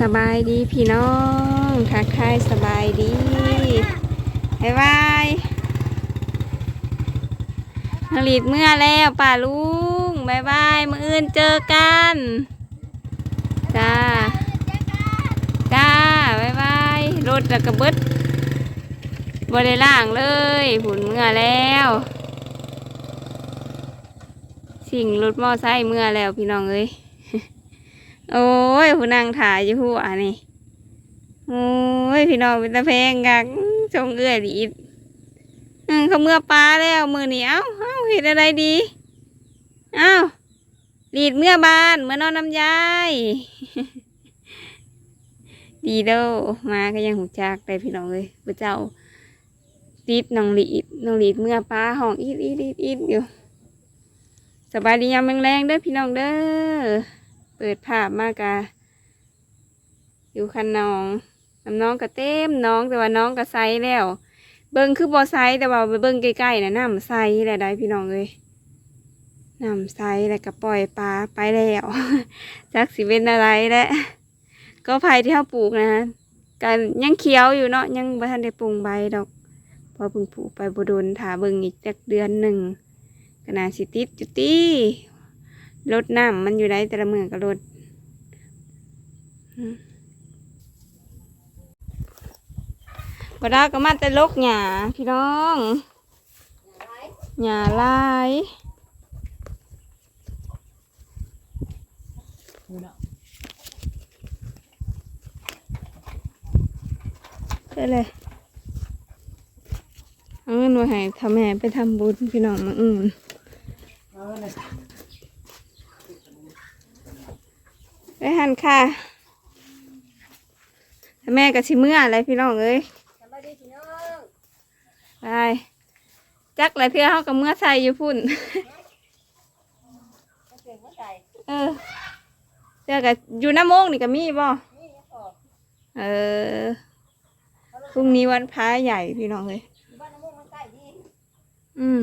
สบายดีพี่น้องทักทายสบายดีบายบายนลีดเมื่อแล้วป่าลุงบายบายมืออื่นเจอกันจ้าจ้าบายบายรถแล้วกระเบิดบริล่างเลยผุนเมื่อแล้ว สิ่งรถมอไซค์เมื่อแล้วพี่น้องเอ้ย โอ้ยผู้นางถ่ายอยู่หัวนี่โอ้ยพี่น้องเป็นตะเพงกักชงเอื้อดีอืมเขาเมื่อปลาแล้วมือเหนี้เอ้าเอ้าเห็นอะไรดีเอ้าดีดเมื่อบานเมื่อนอนน้ำยายดีเด้อมาก็ยังหูจักได้พี่น้องเลยพระเจ้าติดน้องหลีดน้องหลีดเมื่อปลาห้องอีดอีดอีดอีดอยู่สบายดียามแรงๆเด้อพี่น้องเด้อ เปิดภาพมากะอยู่คันน้องน้ำน้องก็เต็มน้องแต่ว่าน้องก็ไซแล้ว เบิ่งคือบอไซแต่ว่าเบิ่งใกล้ๆนะน้ำไซแหละได้พี่น้องเลยน้ำไซแล้วก็ปล่อยปลาไปแล้วจักสิเป็นอะไรแหละก็ไผ่ที่เขาปลูกนะกันยังเขียวอยู่เนาะยังบ่ทันได้ปรุงใบดอก พอเพิ่งปลูกไปบโดนถาเบิ่งอีกจักเดือนหนึ่งก็น่าสิติดจุตี รดน้ำมันอยู่ได้แต่ละมือก็รดอืมบดาก็มาแต่ลกหญ้าพี่น้องหญ้าลายเด้เลยเอาเงินมาให้ทำแม่ไปทำบุญพี่น้องมาอื่น ไปหันค่ะถ้าแม่กับชิเมื่ออะไรพี่น้องเอ้ยไปจักอะไรเพื่อเขากับเมื่อใส่อยู่พุ่น เออเจอกับอยู่น้ำโมงนี่ก็มีบ่เออพรุ่งนี้วันพระใหญ่พี่น้องเลยอืม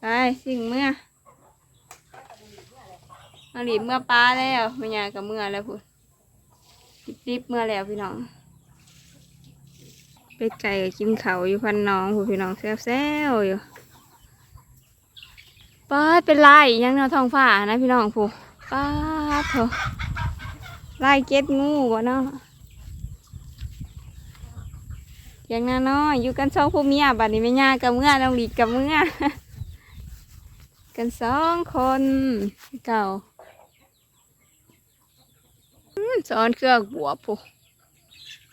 ไปสิ่งเมื่อ เอาหลีเมื่อป้าแล้วไม่ยากับเมื่อแล้วพูดรีบๆเมื่อแล้วพี่น้องเป็ดไก่กินเขาอยู่พันน้องพูดพี่น้องแซวๆอยู่ป้าเป็นลายยังแนวท้องฟ้านะพี่น้องพูดป้าเถอะลายเก็ดงูบ่เนาะอย่างนั้นเนาะอยู่กันสองผู้เมียบัดนี้ไม่ยากับเมื่อน้องหลีกับเมื่อกันสองคนเก่า อืมสอนเครื่องบวบผู้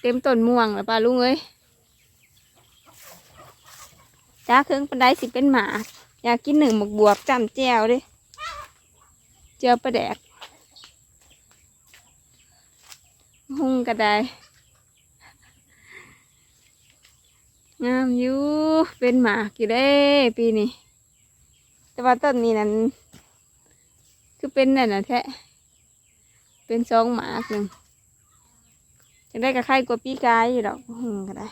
เต็มต้นม่วงแล้วป้าลุงเอ้ยจ้าเครื่องปันไดสิเป็นหมา อยากกินหนึ่งหมกบวบจำแจวเดิเจียวปลาแดกหุงก็ไดงามอยู่เป็นหมากอยู่เด้ปีนี้แต่ว่าต้นนี้นั้นคือเป็นนั่นนะแท้ เป็นสองหมากหนึ่งจะได้กับไข่กว่าปีกายอยู่ดอกหึงก็ได้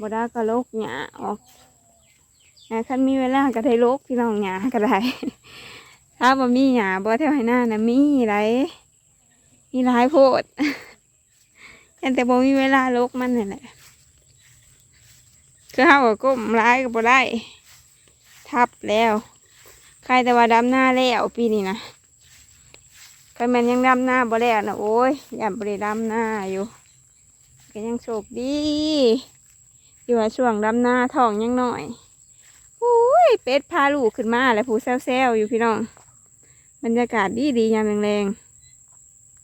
บดาก็โลกหยาออกหยาคันมีเวลาก็ได้โลกพี่น้องหยาก็ได้ ถ้าบ่มีหยาบ่แถวให้หน้านะมีไรมีหลายโพดแต่บ่มีเวลาโลกมันนี่แหละคือเฮาก็ก้มร้ายก็บ่ได้ ทับแล้ว ใครแต่ว่าดำหน้าแล้วปีนี้นะ ใครมันยังดำหน้าบ่แล้วนะโอ้ยอย่าบ่ได้ดำหน้าอยู่ก็ยังโชคดีอยู่ว่าช่วงดำหน้าท้องยังหน่อยโอ้ยเป็ดพาลูกขึ้นมาแล้วผู้แซวๆอยู่พี่น้องบรรยากาศดีดียามแรง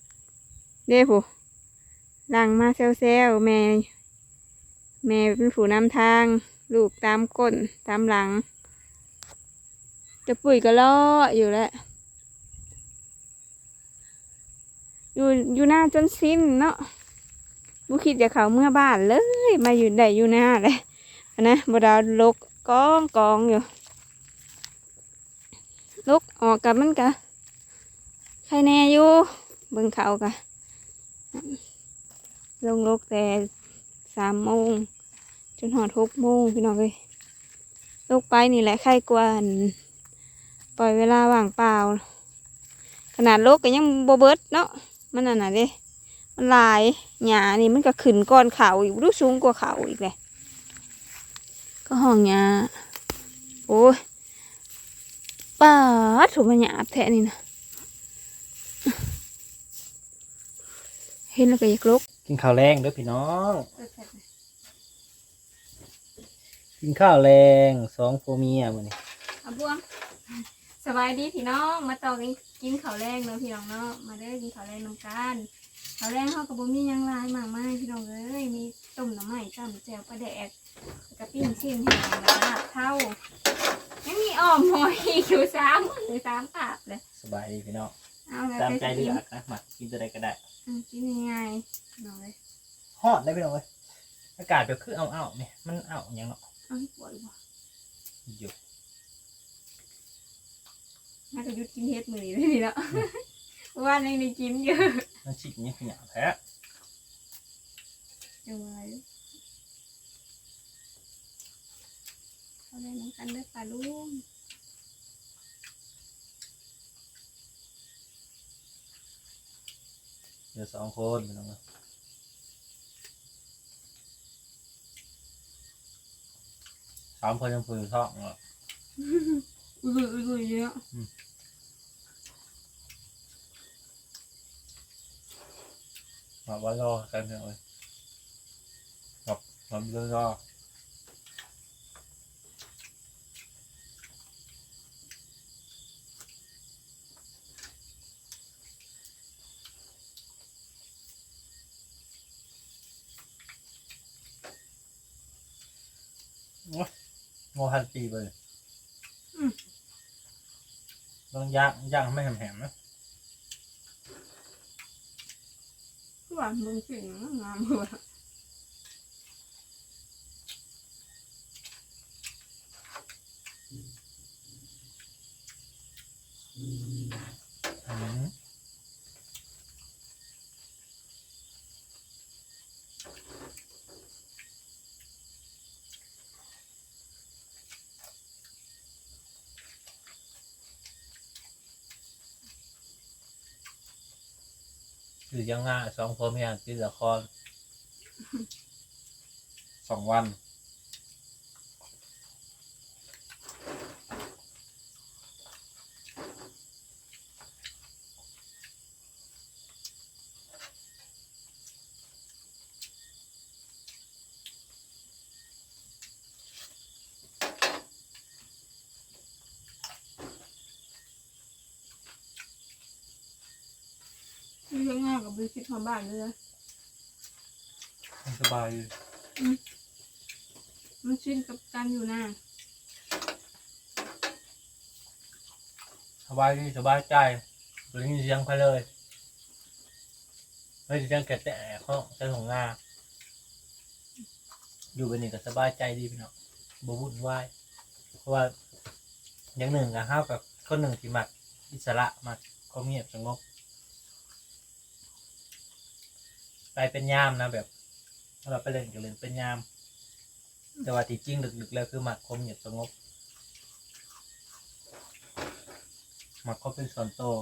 ๆเด้ผู้ลังมาแซวๆแม่แม่เป็นผู้นำทาง ลูกตามก้นตามหลัง จะปุ๋ยก็ล่ออยู่แล้ว อยู่อยู่หน้าจนสิ้นเนาะบุคิดจะเขาเมื่อบ้านเลย มาอยู่ได้อยู่หน้าเลยนะบดาวลกกองกองอยู่ลกออกกับมันกะใครแน่อยู่เบิ่งเขากะลงลกแต่สามโมงจนหอดหกโมงพี่น้องเลยลกไปนี่แหละใครกวนปล่อยเวลาว่างเปล่า ขนาดลกก็ยังบเบิดเนาะ มันนั่นน่ะเด้มันหลายหญ้านี่มันก็ขึ้นก้อนเขาอีกรู้สูงกว่าเขาอีกเลยก็ห้องหญ้าโอ้ยป้าดถูกมันหยาบแท้นี่นะเห็นแล้วก็อยากลุกกินข้าวแรงเด้อพี่น้อง กินข้าวแรงสองผัวเมียมื้อนี้อาบวงสบายดีพี่น้องมาต่อกัน กินข้าวแรงเนาะพี่น้องเนาะมาเด้อกินข้าวแรงน้ำกันข้าวแรงเขากับบ่มีหยังหลายมากมายพี่น้องเอ้ยมีต้มหน่อไม้จ้ำแจ่วปลาแดกแล้วกับปิ้งชิ้นแห้งแล้วก็ลาบเท่ายังมีอ้อมหอยอีกอยู่สามหรือสามปาบเลยสบายดีพี่น้องเอาแล้วตามใจไปเลืกินอกนะมากินจะได้ก็ได้อืมกินยังไงพี่น้องเลยฮอดได้พี่น้องเอ้ยอากาศแบบคือเอาเอาเนี่ยมันเอาอย่างเนาะเอาให้ปวดบ่อยู่ น่าจะหยุดกินเฮ็ดมือนี้เลยนี่เนาะเพราะว่ายังได้กินอยู่มันชิดเนี่ยขยะแท้จังไว้เขาได้น้ำกันเด้อปลาลุงเดี๋ยวสองคนพี่น้องเอ้ยสามคนยังพูดอยู่ท้องเนาะอุ้ยอุ้ยอุ้ยเยอะมาว่ารอ กันพี่น้องเอ้ยกับมาเรื่องรอโอ้ยโมหันปีไปเลย ต้องย่างย่างไม่แหมๆนะคือว่ามึงสิงงามหัวอืม คือยังง่ายสองพ่อเมียกินละครสองวัน คือยังง่ายกับบิคิดของบ้านเลยนะสบายอยู่มันชินกับการอยู่นะสบายดีสบายใจหรือยินเสียงไปเลย ไม่ได้เสียงแกะแต่เขาใช้ของงาอยู่เป็นนี่ก็สบายใจดีพี่น้องบวุ่นวายเพราะว่าอย่างหนึ่งอะห้าวกับคนหนึ่งที่มักอิสระมักความเงียบสงบ ไปเป็นยามนะแบบเราไปเล่นก็เล่นเป็นยาม แต่ว่าที่จริงลึกๆแล้วคือมักความเงียบสงบมักเขาเป็นส่วนโตว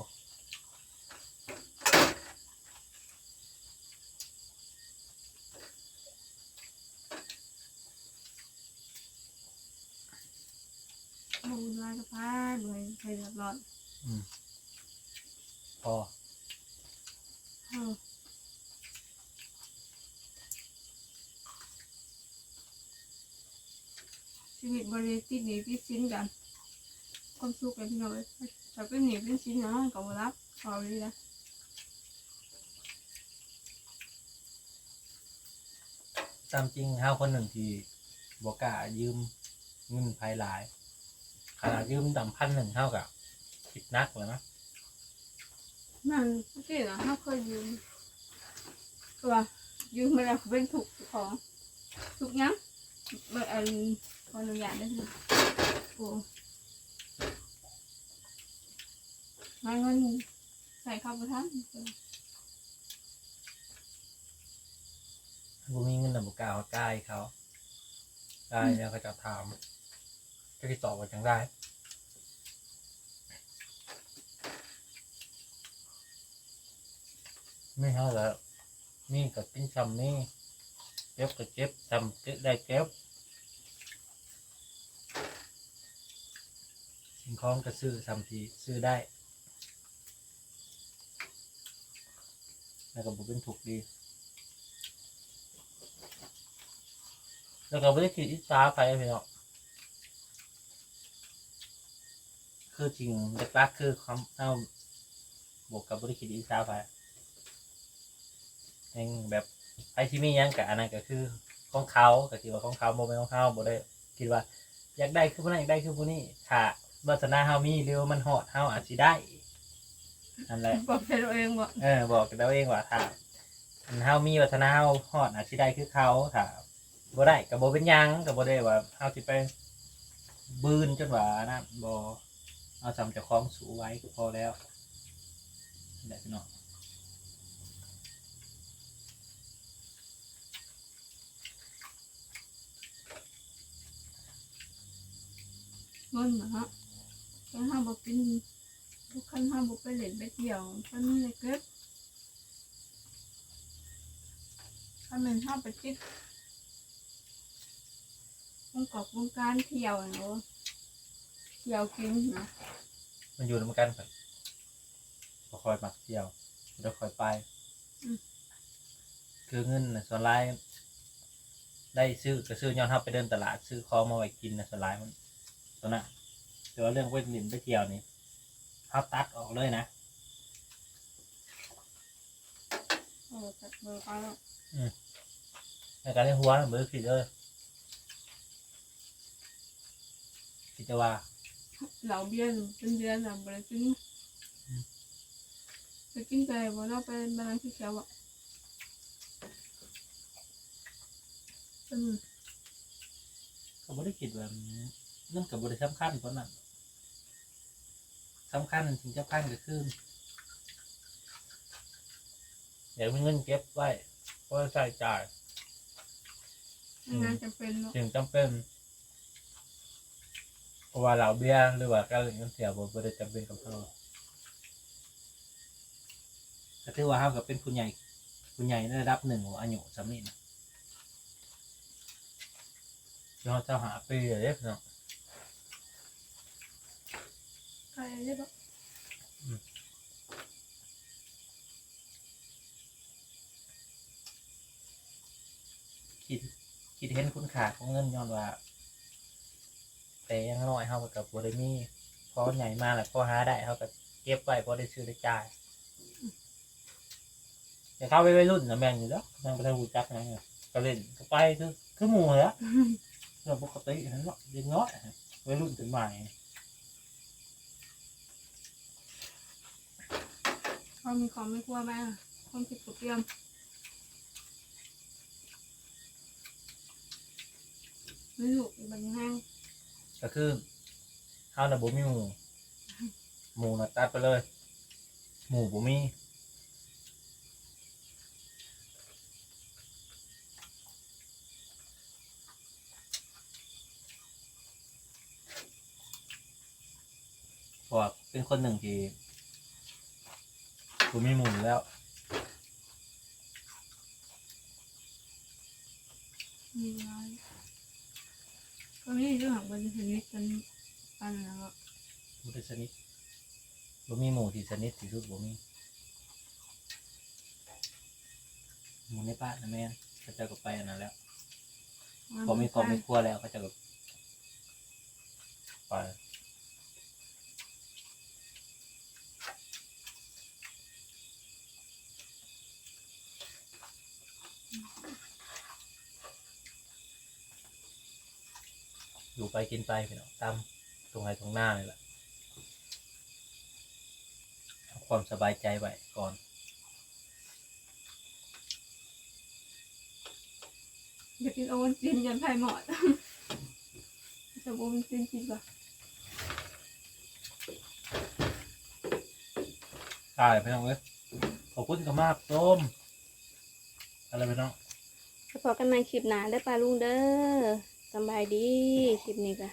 โอ้ยลายกระพายเลยใครเดือดร้อนพอ เออ ชีวิตบริติดหนีติดสินกันความสุขกันพี่น้องเลยถ้าเป็นหนีเป็นสินเนาะก็บ่รับพอเลยนะตามจริงห้าคนหนึ่งที่บอกกล้ายืมเงินภายหลายขนาดยืมต่ำพันหนึ่งเท่ากับคิดนักเลยนะมันเมื่อกี้นะเขาเคยยืมตัวยืมมาแล้วเป็นถูกของถูกยัง เมื่ออันขออนุญาตได้ไหมโอ้งานเงินใส่เข้าไปทันกูมีเงินต่ำบอกกล้าเขาใกล้เขาได้แล้วเขาจะถามก็ติดต่อกันจังได้ไม่เท่าแล้วนี่กับกินซ้ำนี่ จ็บก็เจ็บซ้ำเจ็บได้เจ็บสิ่งของก็ซื้อซ้ำทีซื้อได้ แล้วก็บุเป็นถูกดี แล้วก็ไม่ได้คิดอิจฉาไปพี่เนาะคือจริงหลักคือความเอาบวกกับบริคิดอิจฉาไปยังแบบ ไอที่มีหยังกับอันนั้นก็คือของเขาก็คิดว่าของเขาโมเป็นของเขาบ่ได้คิดว่า อยากได้คือผู้นั้นอยากได้คือผู้นี้ถ้าวาสนาเฮามีหรือว่ามันฮอดเฮาอาจสิได้นั่นแหละ บอกเป็นตัวเองว่าเออบอกกันเราเองว่าถ้าอันเฮามีวัฒนาเฮาฮอดอาชีพใดคือเขาถ้าบ่ได้ก็บ่เป็นหยังก็บ่ได้ว่าเฮาสิไปบืนจนว่านะบ่เอาสำเจ้าของสูไว้ก็พอแล้วนั่นแหละพี่น้อง เงินนะฮะถ้าห้าบอกกินทุกขั้นห้าบอกไปเล่นไปเที่ยวขั้นเลยเก็บถ้ามันห้าไปจิกวงกอบวงการเที่ยวอะเนาะเที่ยวกินนะมันอยู่นำกันครับบ่คอยมักเที่ยวบ่คอยไป คือเงินน่ะส่วนหลาย ได้ซื้อก็ซื้อย้อนเฮาไปเดินตลาด ซื้อของมาไว้กินน่ะส่วนหลายมัน ตัวน่ะแต่ว่าเรื่องไปเล่นไปเที่ยวนี่เฮาตัดออกเลยนะเออจัดเบอร์ไปแล้วในการเล่นหัวมือผิดเลยคิดจะว่าเหล่าเบียร์เป็นเดือนอะบริกินไปกินไก่บ่เราไปบาลานซ์ที่เขียวอะอืม เขาไม่ได้คิดว่านั่ นกับบริสำคัญเพราะนั้นสำคัญสิ่งสำคัญก็คือเดี๋ยวมีเงินเก็บไว้เพราะใช้จ่ายงานจะเป็นเนาะสิ่งจำเป็นเพราะว่าเหล่าเบี้ยร์หรือว่าการเล่นเงินเสียบ่ได้จำเป็นกับเราก็ถือว่าเราก็เป็นผู้ใหญ่ผู้ใหญ่ในระดับหนึ่งของอายุสำนี้นะเราจะหาปีเลยเนาะ ใครได้ปะคิดคิดเห็นคุณค่าของเงินย้อนว่า แต่ยังน้อยเฮากับบริมีพอใหญ่มาแล้วพอหาได้เฮาก็เก็บไว้พอได้ซื้อได้จ่ายแต่เข้าไปวัยรุ่นนะแม่งอยู่แล้วแม่งไปทางหูจักนะเนี่ยก็เล่นก็ไปคือคือหมู่เลยอะเรื่องปกตินั่นแหละเด็กน้อยวัยรุ่นถึงใหม่ เขามีความไม่กลัวแม่ความคิดตัวเตรียมไม่รู้อีกแบบแห้งก็คือเฮาน่ะบ่มีหมู่หมู่น่ะตัดไปเลย หมู่บ่มีเพราะว่าเป็นคนหนึ่งที่ กูมีหมู่อยู่แล้ว มีอะไรก็มีเรื่องของบริษัทนี้กันปันแล้วก็บ่ได้สนิทบ่มีหมู่ที่สนิทที่สุดบ่มีหมู่ในบ้านนะแม่นเขาเจ้าก็ไปอันนั้นแล้วพอมีครอบมีครัวแล้วเขาเจะก็ไป อยู่ไปกินไปพี่น้องตามตรงไหนตรงหน้าเลยแหละเอาความสบายใจไว้ก่อนอยากกินโอวัลตินยันไผ่หมอดจะโอวัลตินกินก่อนตายพี่น้องเอ้ยขอบคุณกันมากส้มอะไรพี่น้องพอกันใหม่คลิปหน้าเด้อปลาลุงเด้อ สบายดีคลิปนี้ก็